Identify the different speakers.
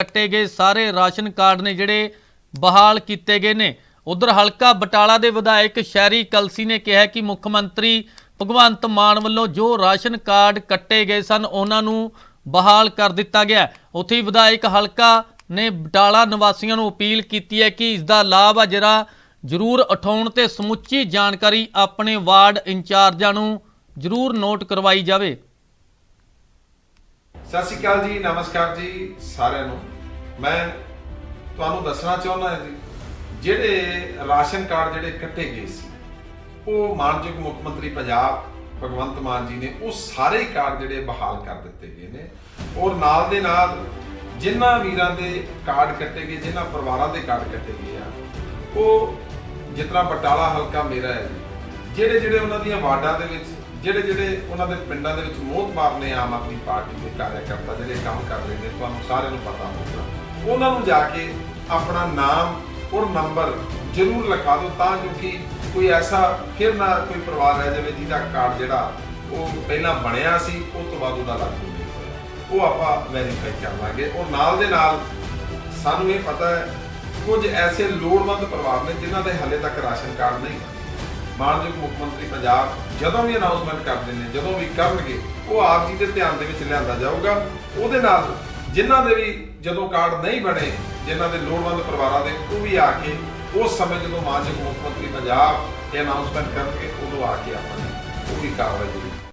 Speaker 1: ਕੱਟੇ ਗਏ। ਸਾਰੇ ਰਾਸ਼ਨ ਕਾਰਡ ਨੇ ਜਿਹੜੇ ਬਹਾਲ ਕੀਤੇ ਗਏ ਨੇ। ਉਧਰ ਹਲਕਾ ਬਟਾਲਾ ਦੇ ਵਿਧਾਇਕ ਸ਼ਹਿਰੀ ਕਲਸੀ ਨੇ ਕਿਹਾ ਕਿ ਮੁੱਖ ਮੰਤਰੀ ਭਗਵੰਤ ਮਾਨ ਵੱਲੋਂ ਜੋ ਰਾਸ਼ਨ ਕਾਰਡ ਕੱਟੇ ਗਏ ਸਨ, ਉਹਨਾਂ ਨੂੰ ਬਹਾਲ ਕਰ ਦਿੱਤਾ ਗਿਆ। ਉੱਥੇ ਹੀ ਵਿਧਾਇਕ ਹਲਕਾ ਨੇ ਬਟਾਲਾ ਨਿਵਾਸੀਆਂ ਨੂੰ ਅਪੀਲ ਕੀਤੀ ਹੈ ਕਿ ਇਸ ਦਾ ਲਾਭ ਆ ਜਿਹੜਾ ਜ਼ਰੂਰ ਉਠਾਉਣ ਤੇ ਸਮੁੱਚੀ ਜਾਣਕਾਰੀ ਆਪਣੇ ਵਾਰਡ ਇੰਚਾਰਜਾਂ ਨੂੰ ਜ਼ਰੂਰ ਨੋਟ ਕਰਵਾਈ ਜਾਵੇ।
Speaker 2: ਸਤਿ ਸ਼੍ਰੀ ਅਕਾਲ ਜੀ, ਨਮਸਕਾਰ ਜੀ ਸਾਰਿਆਂ ਨੂੰ। ਮੈਂ ਤੁਹਾਨੂੰ ਦੱਸਣਾ ਚਾਹੁੰਦਾ ਹਾਂ ਜੀ, ਜਿਹੜੇ ਰਾਸ਼ਨ ਕਾਰਡ ਜਿਹੜੇ ਕੱਟੇ ਗਏ ਸੀ, ਉਹ ਮਾਨਯੋਗ ਮੁੱਖ ਮੰਤਰੀ ਪੰਜਾਬ ਭਗਵੰਤ ਮਾਨ ਜੀ ਨੇ ਉਹ ਸਾਰੇ ਹੀ ਕਾਰਡ ਜਿਹੜੇ ਬਹਾਲ ਕਰ ਦਿੱਤੇ ਗਏ ਨੇ। ਔਰ ਨਾਲ ਦੇ ਨਾਲ ਜਿਨ੍ਹਾਂ ਵੀਰਾਂ ਦੇ ਕਾਰਡ ਕੱਟੇ ਗਏ, ਜਿਨ੍ਹਾਂ ਪਰਿਵਾਰਾਂ ਦੇ ਕਾਰਡ ਕੱਟੇ ਗਏ ਆ, ਉਹ ਜਿਸ ਤਰ੍ਹਾਂ ਬਟਾਲਾ ਹਲਕਾ ਮੇਰਾ ਹੈ ਜਿਹੜੇ ਜਿਹੜੇ ਉਹਨਾਂ ਦੀਆਂ ਵਾਰਡਾਂ ਦੇ ਵਿੱਚ ਜਿਹੜੇ ਜਿਹੜੇ ਉਹਨਾਂ ਦੇ ਪਿੰਡਾਂ ਦੇ ਵਿੱਚ ਮੋਹਤਬਾਰ ਨੇ ਆਮ ਆਦਮੀ ਪਾਰਟੀ ਦੇ ਕਾਰਜਕਰਤਾ ਜਿਹੜੇ ਕੰਮ ਕਰ ਰਹੇ ਨੇ, ਤੁਹਾਨੂੰ ਸਾਰਿਆਂ ਨੂੰ ਪਤਾ ਹੋਊਗਾ। ਉਹਨਾਂ ਨੂੰ ਜਾ ਕੇ ਆਪਣਾ ਨਾਮ ਔਰ ਨੰਬਰ ਜ਼ਰੂਰ ਲਿਖਾ ਦਿਓ ਤਾਂ ਜੋ ਕਿ ਕੋਈ ਐਸਾ ਫਿਰ ਨਾ ਕੋਈ ਪਰਿਵਾਰ ਰਹਿ ਜਾਵੇ ਜਿਹਦਾ ਕਾਰਡ ਜਿਹੜਾ ਉਹ ਪਹਿਲਾਂ ਬਣਿਆ ਸੀ, ਉਹ ਤੋਂ ਬਾਅਦ ਉਹਦਾ ਲਾਗੂ ਨਹੀਂ ਹੋਇਆ ਉਹ ਆਪਾਂ ਵੈਰੀਫਾਈ ਕਰ ਲਾਂਗੇ ਔਰ ਨਾਲ ਦੇ ਨਾਲ ਸਾਨੂੰ ਇਹ ਪਤਾ ਹੈ, ਕੁਝ ਐਸੇ ਲੋੜਵੰਦ ਪਰਿਵਾਰ ਨੇ ਜਿਨ੍ਹਾਂ ਦੇ ਹਾਲੇ ਤੱਕ ਰਾਸ਼ਨ ਕਾਰਡ ਨਹੀਂ ਬਣੇ ਮਾਨਯੋਗ ਮੁੱਖ ਮੰਤਰੀ ਪੰਜਾਬ ਜਦੋਂ ਵੀ ਅਨਾਉਂਸਮੈਂਟ ਕਰਦੇ ਨੇ, ਜਦੋਂ ਵੀ ਕਰਨਗੇ, ਉਹ ਆਪ ਜੀ ਦੇ ਧਿਆਨ ਦੇ ਵਿੱਚ ਲਿਆਂਦਾ ਜਾਊਗਾ। ਉਹਦੇ ਨਾਲ ਜਿਨ੍ਹਾਂ ਦੇ ਵੀ ਜਦੋਂ ਕਾਰਡ ਨਹੀਂ ਬਣੇ, ਜਿਨ੍ਹਾਂ ਦੇ ਲੋੜਵੰਦ ਪਰਿਵਾਰਾਂ ਦੇ, ਉਹ ਵੀ ਆ ਕੇ ਉਸ ਸਮੇਂ ਜਦੋਂ ਮਾਨਯੋਗ ਮੁੱਖ ਮੰਤਰੀ ਪੰਜਾਬ ਇਹ ਅਨਾਉਂਸਮੈਂਟ ਕਰਨਗੇ, ਉਦੋਂ ਆ ਕੇ ਆਪਾਂ ਨੇ ਉਹ ਵੀ ਕਾਰਵਾਈ